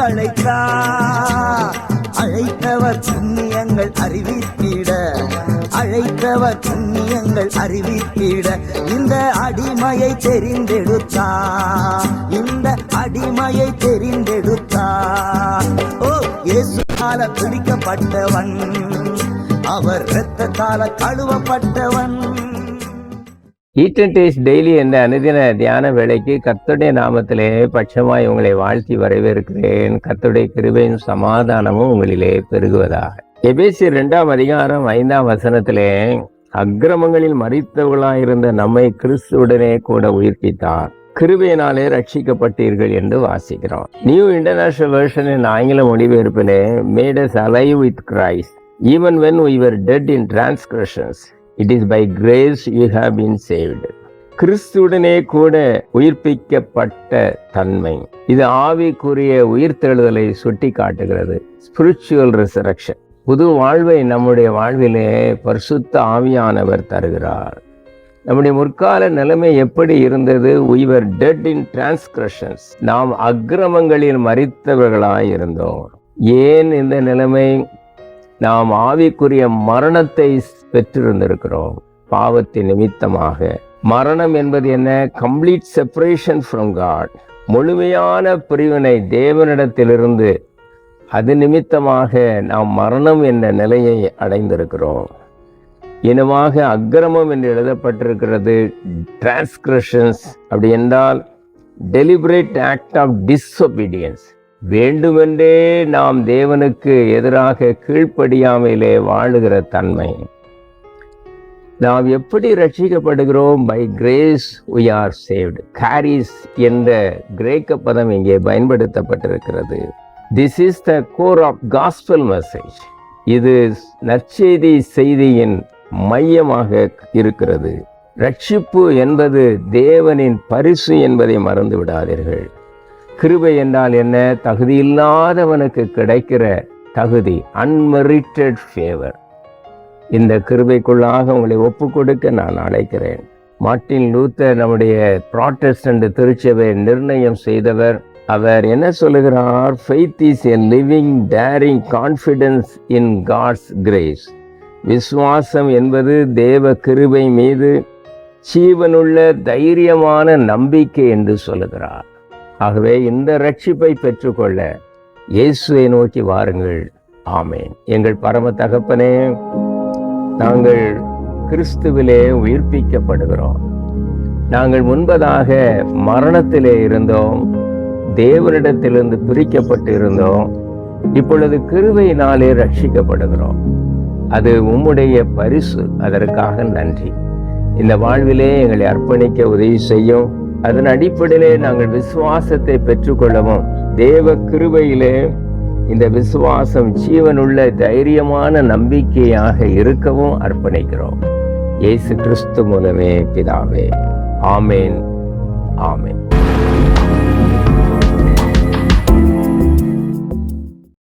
அழைத்தார் அழைத்தவர் புண்ணியங்கள் அறிவித்திட. அழைத்தவர் புண்ணியங்கள் அறிவித்திட. இந்த அடிமையை தெரிந்தெடுத்தார் இந்த அடிமையை தெரிந்தெடுத்தார் ஓ இயேசுனால பிடிக்கப்பட்டவன். அவர் இரத்தத்தால கழுவப்பட்டவன். ஈட் அண்ட் டேஸ்ட் டெய்லி என்ற அனுதின தியான வேலைக்கு கத்துடைய நாமத்திலே பட்சமாய் உங்களை வாழ்த்தி வரவேற்கிறேன். கத்துடைய கிருபையும் சமாதானமும் உங்களிலே பெருகுவதாக. எபேசி ரெண்டாம் அதிகாரம் ஐந்தாம் வசனத்திலே அக்கிரமங்களில் மறித்தவர்களாயிருந்த நம்மை கிறிஸ்துவுடனே கூட உயிர்ப்பித்தார். கிருபையினாலே ரட்சிக்கப்பட்டீர்கள் என்று வாசிக்கிறோம். நியூ இன்டர்நேஷனல் வேர்ஷனின் ஆங்கில மொழிபெயர்ப்பிலே made as alive with Christ even when we dead in transgressions it is by grace you have been saved கிறிஸ்துடனே கூட உயிர்ப்பிக்கப்பட்ட தன்மை. இது ஆவிக்குரிய உயிர்த்தெழுதலை சுட்டி காட்டுகிறது ஸ்பிரிச்சுவல் ரிசரக்ஷன் புது வாழ்வை நம்முடைய வாழ்விலே பரிசுத்த ஆவியானவர் தருகிறார். நம்முடைய முற்கால நிலைமை எப்படி இருந்தது? We டெட் இன் டிரான்ஸ்கிரஷன்ஸ் நாம் அக்கிரமங்களில் மறித்தவர்களாய் இருந்தோம் ஏன் இந்த நிலைமை? நாம் ஆவிக்குரிய மரணத்தை பெற்றிருந்திருக்கிறோம் பாவத்தின் நிமித்தமாக. மரணம் என்பது என்ன? கம்ப்ளீட் செப்பரேஷன் ஃப்ரம் காட் முழுமையான பிரிவினை தேவனிடத்திலிருந்து. அது நிமித்தமாக நாம் மரணம் என்ற நிலையை அடைந்திருக்கிறோம். இனமாக அக்கிரமம் என்று எழுதப்பட்டிருக்கிறது. டிரான்ஸ்கிரஷன்ஸ் அப்படி என்றால் டெலிபரேட் ஆக்ட் ஆஃப் டிஸ்ஒபீடியன்ஸ் வேண்டுமென்றே நாம் தேவனுக்கு எதிராக கீழ்ப்படியாமையிலே வாழுகிற தன்மை. நாம் எப்படி ரட்சிக்கப்படுகிறோம் by grace we are saved காரிஸ் என்ற கிரேக்க பதம் இங்கே பயன்படுத்தப்பட்டிருக்கிறது. This is the core of gospel message இது நற்செய்தி செய்தியின் மையமாக இருக்கிறது. ரட்சிப்பு என்பது தேவனின் பரிசு என்பதை மறந்து விடாதீர்கள் கிருபை என்றால் என்ன? தகுதி இல்லாதவனுக்கு கிடைக்கிற தகுதி அன்மெரிட்டட் ஃபேவர் இந்த கிருபைக்குள்ளாக உங்களை ஒப்பு கொடுக்க நான் அழைக்கிறேன். மார்ட்டின் லூத்தர் நம்முடைய ப்ராட்டஸ்டன்ட் திருச்சபை நிர்ணயம் செய்தவர். அவர் என்ன சொல்லுகிறார்? Faith is a living daring confidence in God's grace விஸ்வாசம் என்பது தேவ கிருபை மீது ஜீவனுள்ள தைரியமான நம்பிக்கை என்று சொல்லுகிறார். ஆகவே இந்த ரட்சிப்பை பெற்றுக்கொள்ள இயேசுவை நோக்கி வாருங்கள். ஆமேன். எங்கள் பரம தகப்பனே நாங்கள் கிறிஸ்துவிலே உயிர்ப்பிக்கப்படுகிறோம். நாங்கள் முன்பதாக மரணத்திலே இருந்தோம். தேவனிடத்திலிருந்து பிரிக்கப்பட்டு இருந்தோம். இப்பொழுது கிருவையினாலே ரட்சிக்கப்படுகிறோம் அது உம்முடைய பரிசு. அதற்காக நன்றி. இந்த வாழ்விலே எங்களை அர்ப்பணிக்க உதவி செய்யும். அதன் அடிப்படையிலே நாங்கள் விசுவாசத்தை பெற்றுக்கொள்ளவும் தேவ கிருபையிலே இந்த விசுவாசம் ஜீவனுள்ள தைரியமான நம்பிக்கையாக இருக்கவும் அர்ப்பணிக்கிறோம். இயேசு கிறிஸ்து மூலமே பிதாவே. ஆமேன். ஆமேன்.